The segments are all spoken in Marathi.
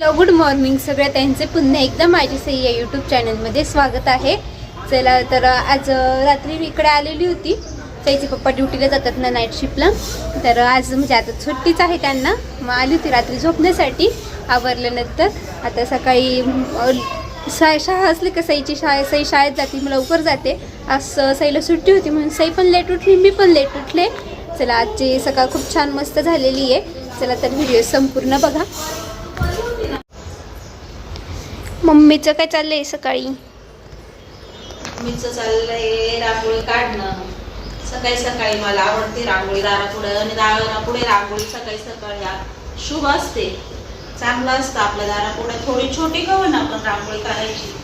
हॅलो गुड मॉर्निंग सगळ्या त्यांचे पुन्हा एकदा माझी सही या यूट्यूब चॅनलमध्ये स्वागत आहे. चला तर आज रात्री मी इकडे आलेली होती. त्याचे पप्पा ड्युटीला जातात ना नाईट शिफ्टला तर आज म्हणजे आता सुट्टीच आहे त्यांना. मग आली होती रात्री झोपण्यासाठी आवरल्यानंतर. आता सकाळी शाळे शा शाळा असली का सईची शाळा सई शाळेत जाते मी लवकर जाते. आज सईला सुट्टी होती म्हणून सई पण लेट उठली मी पण लेट उठले. चला आजची सकाळ खूप छान मस्त झालेली आहे. चला तर व्हिडिओ संपूर्ण बघा. मम्मीचं काय चाललंय सकाळी? मम्मीचं चाललंय रांगोळी काढणं. सकाळी सकाळी मला आवडते रांगोळी. दारापुढे आणि दारापुढे रांगोळी सकाळी सकाळी. शुभ असते. चांगलं असतं आपल्या दारापुढे थोडी छोटी का ना आपण रांगोळी काढायची.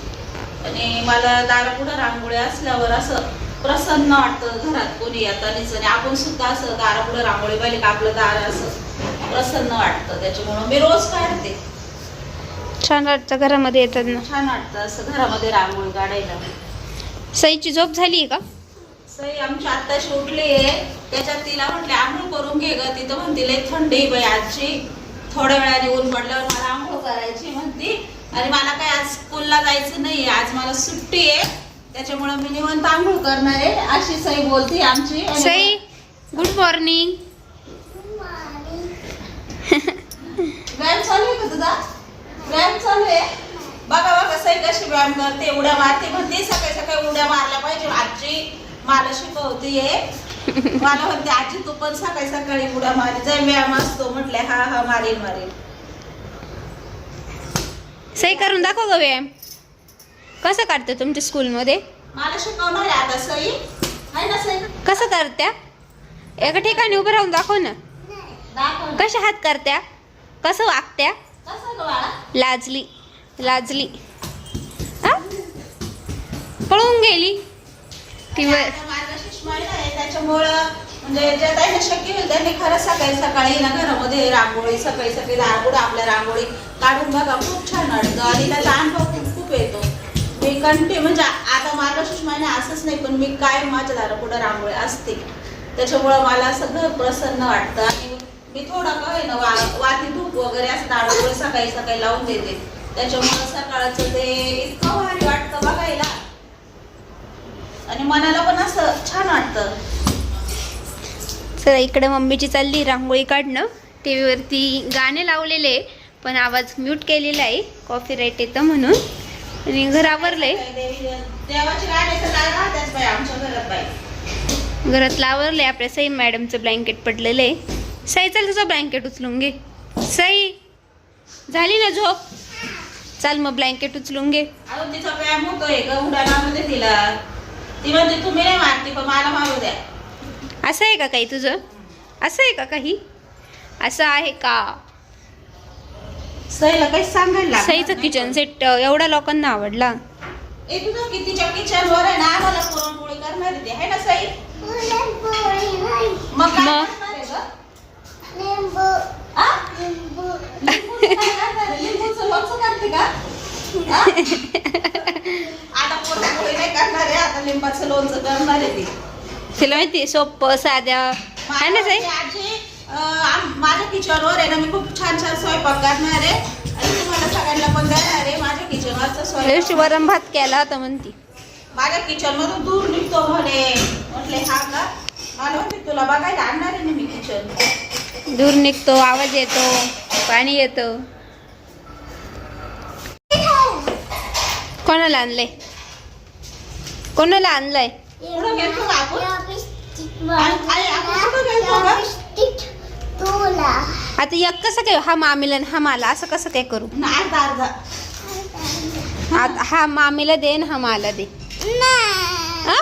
आणि मला दारापुढे रांगोळी असल्यावर असं प्रसन्न वाटतं घरात कोणी येतानीच. आणि आपण सुद्धा असं दारापुढे रांगोळी पाहिली का आपलं दार असं प्रसन्न वाटतं. त्याच्यामुळं मी रोज काढते. छान वाटतं घरामध्ये येतात ना. छान वाटतं असं घरामध्ये रांगोळी काढायला. सईची झोप झाली का? सई आमची आत्ताशी उठली आहे त्याच्यात तिला म्हटले आंघोळ करून घे ग. तिथं म्हणते लय थंडी बाई आजची. थोड्या वेळाने ऊन पडल्यावर मला आंघोळ करायची. म्हणती आणि मला काय आज स्कूलला जायचं नाही आज मला सुट्टी आहे. त्याच्यामुळे मी निवंत आंघोळ करणार आहे अशी सई बोलते आमची. सई गुड मॉर्निंग व्यायाम चालू आहे का तुझा? व्यायाम चालू आहे. बघा बघा सई कशी व्यायाम करते. उड्या मारते. म्हणते सकाळी सकाळी उड्या मारल्या पाहिजे. आजी मला शिकवतीये मला म्हणते आजी तू पण सकाळी सकाळी उड्या मारी. जर व्यायाम असतो. म्हटले हा हा मारीन मारीन. सई करून दाखव ग व्यायाम. कसं काढते तुमच्या स्कूलमध्ये मला शिकवणार आहे आता सई. आहे ना सई? कसं करत्या? एका ठिकाणी उभं राहून दाखव ना. दाखव. कशा हात करत्या? कसं वागत्या? कसं लाजली. लाजली. हा? पळून गेली. ती आहे. त्याच्यामुळं म्हणजे ज्या त्यांना शक्य होईल त्यांनी खरंच सकाळी सकाळी ना घरामध्ये रांगोळी सकाळी सकाळी रांगोळी आपल्या रांगोळी काढून बघा. खूप छान वाटतं आणि त्याचा अनुभव खूप खूप येतो. मी कंटिन्यू म्हणजे आता मार्गशीर्ष महिना असंच नाही पण मी काय माझ्या दारापुढं रांगोळी असते. त्याच्यामुळं मला सगळं प्रसन्न वाटतं. आणि मी थोडं काय ना वा वाती धूप वगैरे दारापुढे सकाळी सकाळी लावून देते. त्याच्यामुळं सकाळचं ते इतकं भारी वाटतं बघायला. आणि मनाला पण असं छान वाटतं. चला इकडे मम्मीची चालली रांगोळी काढणं. टी व्हीवरती गाणे लावलेले पण आवाज म्यूट केलेला आहे. कॉफी राईट येतं म्हणून. आणि घर आवरलंय तर घरात आवरलंय आपल्या सई मॅडमचं ब्लँकेट पडलेलं आहे. सई चल तुझं ब्लँकेट उचलून घे. सई! झाली ना झोप? चाल मग ब्लँकेट उचलून घे. अहो तिचा व्यायाम होतोय ग उडाला मध्ये तिला. ती म्हणते तुम्ही नाही मारती पण मला मारू द्या. असं आहे का काही तुझं? असं आहे का काही? असं आहे का? सईला काही सांगायला लागणार सईचं नाही. किचन सेट एवढ्या लोकांना आवडला. ए तुझं कितीच्या किचन वर आहे ना आम्हाला पुरणपोळी करणार आहे ती आहे ना सई? मग काय मग? करणार आहे ग? आ? लिंबाचं लोणचं करणार आहे ती तिला माहिती सोपं साध्या. आहे ना सई? आजी माझ्या किचनवर आहे ना मी खूप छान छान स्वयंपाक करणार आहे आणि तुम्हाला सगळ्यांना पण देणार आहे माझ्या किचनवरचा दिवशी स्वयंपाक वरण भात केला होता म्हणती. माझ्या किचन मधून दूर निघतो म्हणे. म्हटले हा का? मला म्हणते तुला बघायला आणणार आहे ना मी किचन दूर निघतो आवाज येतो पाणी येतं. कोणाला आणलंय? कोणाला आणलंय? आता एक कसं काय हा मामीला आणि हा मला असं कसं काय करू? ना, आता हा मामीला दे आणि हा मला दे. हा?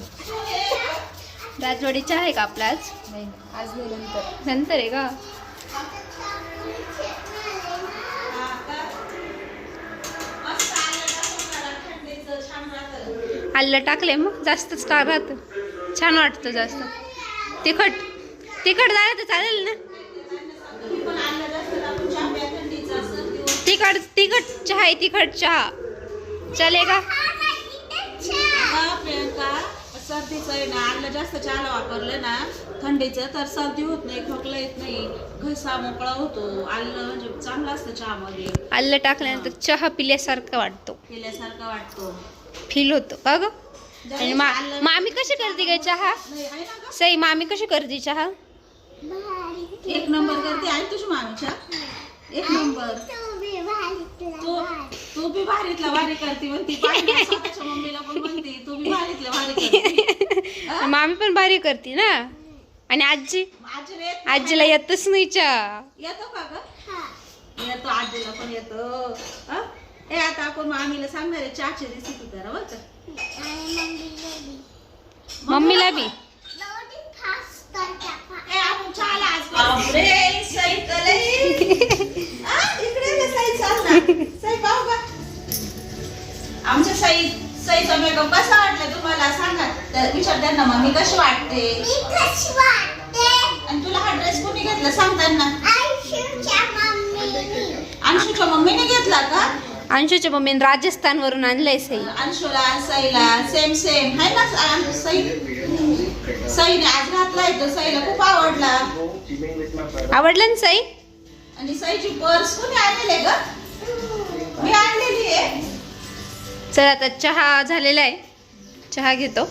नाही नाही चाल राजवाडीचा आहे का आपला आज आज नंतर. नंतर आहे का? आलं टाकले मग जास्तच का राहतं छान वाटतं जास्त. तिखट तिखट झालं तर चालेल ना? चहा तिखट तिखट चहा आहे तिखट चहा. चलेगा अगं, प्रियंका सर्दीचं आहे ना आलं जास्त चहाला वापरलं ना थंडीचं तर सर्दी होत नाही खोकला येत नाही घसा मोकळा होतो. आलं म्हणजे चांगलं असतं चहामध्ये. आलं टाकल्यानंतर चहा पिल्यासारखा वाटतो. केल्यासारखं वाटतो. फील होतो का ग? आणि मा मामी कशी करते काय चहा? सई मामी कशी करते चहा? एक नंबर करते. आहे तुझी मामीच्या एक नंबर. तू तू बी भारीतला भारी करते म्हणती. पाहिलं ना, स्वतःच्या मम्मीला पण म्हणते तू बी भारीतला भारी करते? मामी पण भारी करते ना? आणि आजी? आजीला येत नाही. आजीला येतच नाही चहा. येतो का ग? येतो आजीला पण येतो. हा? ए आता आपण मामीला सांगणार आहे चहाची रेसिपी करा बरं का? मम्मीला बी. त्यांना मम्मी कशी वाटते? आणि तुला हा ड्रेस कोणी घेतला सांग त्यांना अंशूच्या मम्मीने घेतला का? अंशूच्या मम्मीने राजस्थान वरून आणलंय सई. अंशूला सईला सेम सेम आहे ना सई? सईने आज घातलाय तो सईला खूप आवडला. आवडलं ना सई? आणि सईची पर्स कोणी आणलेली ग? मी आणलेली आहे. चल आता चहा झालेला आहे. चहा घेतो.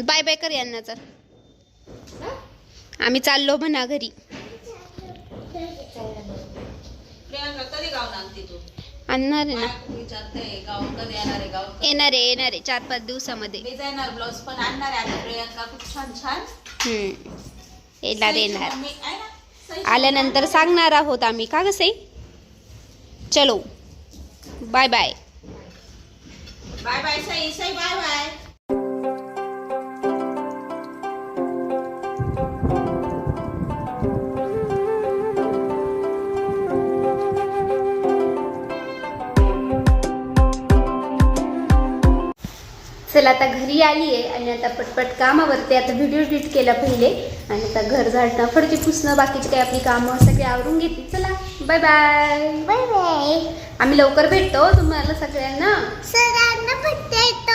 बाय बाय कर यांना चल आम्ही चाललो म्हणा घरी. आणणार आहे ना. येणार आहे येणार आहे चार पाच दिवसामध्ये. डिझायनर ब्लाऊज पण आणणार आहे प्रियांका खूप छान छान. हम्म. येणार येणार. मम्मी आहे ना? सईची आल्यानंतर सांगणार आहोत आम्ही का सई? चलो. Bye bye. Bye bye Sai Sai bye bye. चला आता घरी आली आहे आणि आता पटपट कामावरती आता व्हिडिओ एडिट केला पहिले. आणि आता घर झाडणं फडकी पुसणं बाकीची काही आपली कामं सगळी आवरून घेतली चला बाय बाय बाय बाय आम्ही लवकर भेटतो तुम्हाला सगळ्यांना. फक्त येतो.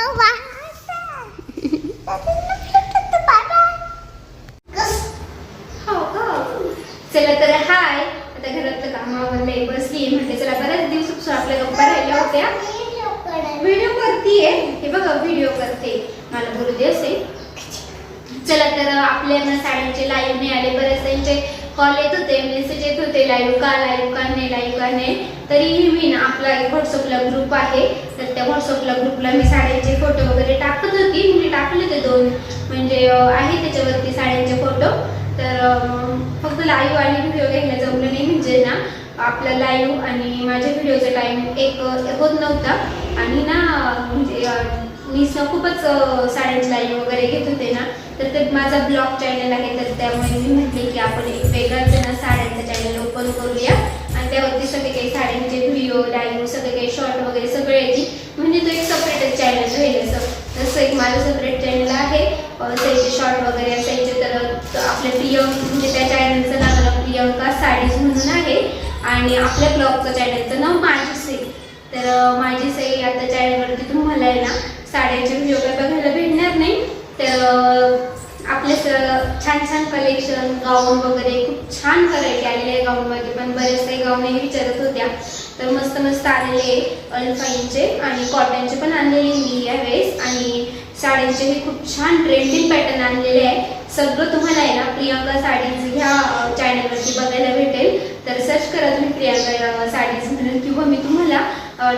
चला तर हाय. आता घरातलं कामावरले बसली म्हटलं चला बऱ्याच दिवसापासून आपल्या गप्पा राहिल्या होत्या. व्हिडिओ हे बघा व्हिडिओ करते. मला बोलू दे असे. चला तर आपल्याला साड्यांचे लाईव्ह नाही आले बरेच त्यांचे कॉल येत होते मेसेज येत होते लाईव्ह का लाईव्ह का नाही लाईव्ह का नाही तरीही मी ना आपला एक व्हॉट्सअपला ग्रुप आहे. तर त्या व्हॉट्सअपला ग्रुपला मी साड्यांचे फोटो वगैरे टाकत होती. मी टाकले होते दोन. म्हणजे आहे त्याच्यावरती साड्यांचे फोटो तर फक्त लाईव्ह आणि व्हिडिओ घ्यायला जमलं नाही म्हणजे ना आपला लाईव्ह आणि माझ्या व्हिडिओचा टाईम एक होत नव्हता. आणि ना मी खूपच साड्यांची लाईन वगैरे घेत होते ना तर ते माझा ब्लॉग चॅनल आहे तर त्यामुळे मी म्हटले की आपण एक वेगळाच ना साड्यांचा चॅनल ओपन करूया. आणि त्यावरती सगळे काही साड्यांचे व्हिडिओ लाईव्ह सगळे काही शॉर्ट वगैरे सगळे येतील म्हणजे तो एक सेपरेटच चॅनल होईल असं. तसं एक माझं सेपरेट चॅनल आहे. त्याचे शॉर्ट वगैरे असायचे तर आपल्या प्रियंक म्हणजे त्या चॅनलचं नाव प्रियंका साडीज म्हणून आहे. आणि आपल्या ब्लॉगचं चॅनलचं नाव माझी सई. तर माझी सई आता चॅनलवरती तुम्हाला आहे ना साड्यांचे व्हिडिओ काही बघायला भेटणार नाही. तर आपले छान छान कलेक्शन गाऊन वगैरे खूप छान व्हरायटी आलेले आहे गाऊनमध्ये पण बरेच काही गाऊनही विचारत होत्या. तर मस्त मस्त आलेले अल्फाईनचे आणि कॉटनचे पण आणलेले मी यावेळेस. आणि साड्यांचे हे खूप छान ट्रेंडिंग पॅटर्न आणलेले आहे. सगळं तुम्हाला आहे ना प्रियंका साडीज ह्या चॅनलवरती बघायला भेटेल. तर सर्च करा तुम्ही प्रियंका साडीज म्हणून किंवा मी तुम्हाला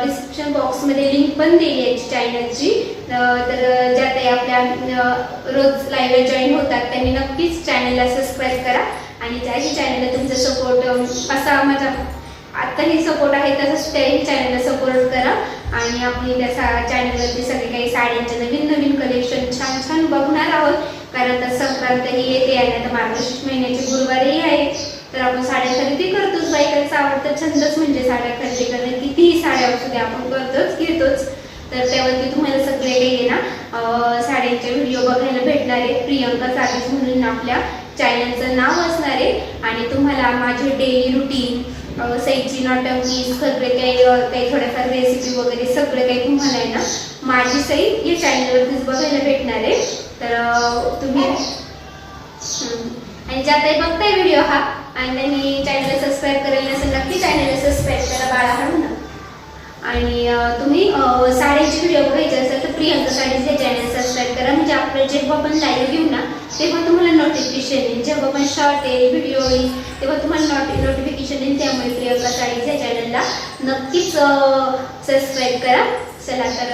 डिस्क्रिप्शन बॉक्समध्ये लिंक पण दिली आहे चॅनलची तर ज्या काही आपल्या रोज लाईव्ह जॉईन होतात त्यांनी नक्कीच चॅनलला सबस्क्राईब करा. आणि ज्याही चॅनलला तुमचा सपोर्ट असा माझा आत्ताही सपोर्ट आहे तसंच त्याही चॅनलला सपोर्ट करा. आणि आपण त्या सा चॅनलवरती सगळे काही साड्यांचे नवीन नवीन कलेक्शन छान छान बघणार आहोत. कारण आता संक्रांत ही येते आणि आता मार्गशीर्ष महिन्याचे गुरुवारही आहे. तर आपण साड्या खरेदी करतोच बायकांचा आवडता छंदच म्हणजे साड्या खरेदी करणं. कितीही साड्या असू द्या आपण करतोच घेतोच. तर त्यावरती तुम्हाला सगळे काही ना साड्यांचे व्हिडिओ बघायला भेटणार आहे. प्रियंका साडीज म्हणून आपल्या चॅनलचं नाव असणार आहे. आणि तुम्हाला माझे डेली रुटीन सैची नॉटंकी सगळे काही काही थोड्याफार रेसिपी वगैरे सगळं काही तुम्हाला आहे ना माझी सई या चॅनलवरतीच बघायला भेटणार आहे. तर तुम्ही आणि ज्या काही बघताय व्हिडिओ हा आणि त्यांनी चॅनलला सबस्क्राईब करेल नसेल नक्की चॅनलला सबस्क्राईब करा बाळा हा ना आणि तुम्ही अं, साडीचे व्हिडिओ बघायचे असेल तर प्रियंका साडीचे चॅनल सबस्क्राईब करा. म्हणजे आपलं जेव्हा पण लाईव्ह घेऊ ना तेव्हा तुम्हाला नोटिफिकेशन येईल. जेव्हा पण शॉर्ट येईल व्हिडिओ येईल तेव्हा तुम्हाला नोटि नोटिफिकेशन येईल. त्यामुळे प्रियंका साडीच्या चॅनलला नक्कीच सबस्क्राईब करा. चला तर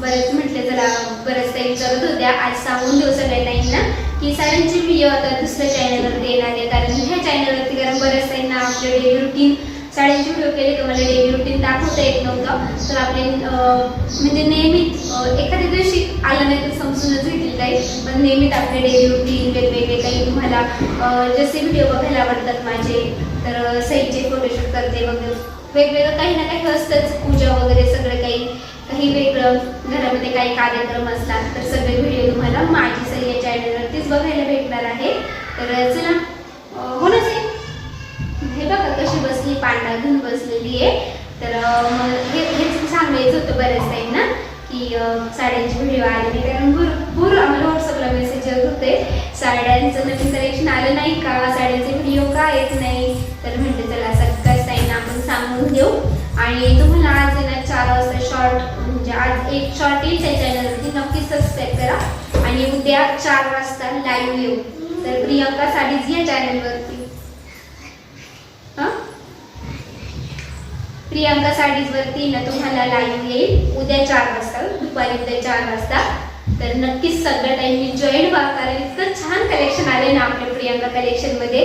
बरेच म्हटले चला बरेच काही करत होत्या. आज सांगून देऊ सगळ्या ताईंना. की साड्यांचे व्हिडिओ आता दुसऱ्या चॅनलवरती येणार आहे. कारण ह्या चॅनलवरती कारण बऱ्याच ताईंना आपले डेली रुटीन साड्यांचे व्हिडिओ केले तर मला डेली रुटीन दाखवता येत नव्हतं. तर आपले म्हणजे नेहमीच एखाद्या दिवशी आलं नाही तर समजूनच घेतली जाईल पण नेहमीच आपले डेली रुटीन वेगवेगळे काही तुम्हाला जसे व्हिडिओ बघायला आवडतात माझे तर सईचे फोटोशूट करते वगैरे वेगवेगळं काही ना काही असतंच. पूजा वगैरे सगळं काही. काही वेगळं घरामध्ये काही कार्यक्रम असतात तर सगळे व्हिडिओ तुम्हाला माझी सही या चॅनलवरतीच बघायला भेटणार आहे. तर चला अं, हो ना हे बघा कशी बसली पांढरा घेऊन बसलेली आहे. तर मग हे हेच सांगायचं होतं बऱ्याच ताईंना की साड्यांची साड्यांचे व्हिडिओ आले नाही कारण भरपूर आम्हाला व्हॉट्सअपला मेसेज येत होते. साड्यांचं नवीन कलेक्शन आलं नाही का? साड्यांचे व्हिडिओ का येत नाही? तर म्हणते चला असं सांगून देऊ. आणि तुम्हाला आज आहे ना चार वाजता शॉर्ट म्हणजे आज एक शॉर्ट येईल त्या चॅनलवरती नक्की सबस्क्राईब करा. आणि उद्या चार वाजता लाईव्ह येऊ. तर प्रियंका साडीज या चॅनलवरती हा? प्रियंका साडीज वरती ना तुम्हाला लाईव्ह येईल. उद्या चार वाजता दुपारी उद्या चार वाजता. तर नक्कीच सगळ्या मी जॉईन व्हा कारण इतकं छान कलेक्शन आले ना आपल्या प्रियंका कलेक्शनमध्ये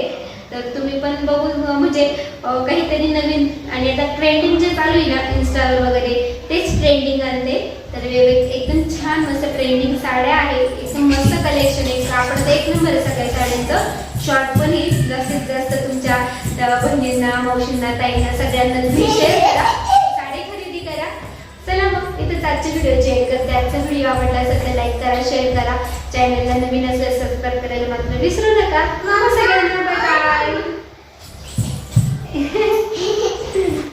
तर तुम्ही पण बघून म्हणजे काहीतरी नवीन आणि आता ट्रेंडिंग जे चालू आहे ना इन्स्टावर वगैरे तेच ट्रेंडिंग आणते. तर वेगवेग एकदम छान मस्त ट्रेंडिंग साड्या आहेत. एकदम मस्त कलेक्शन आहे. कापड तर एक नंबर आहे सगळ्या साड्यांचं. शॉर्ट पण येईल जास्तीत जास्त तुमच्या बहिणींना मावशींना ताईंना सगळ्यांना तुम्ही शेअर करा. आजचे व्हिडिओ जे करते आजचा व्हिडिओ आवडला असेल तर लाईक करा शेअर करा. चॅनलला नवीन असेल सबस्क्राईब करायला मात्र विसरू नका. सगळ्यांना बाय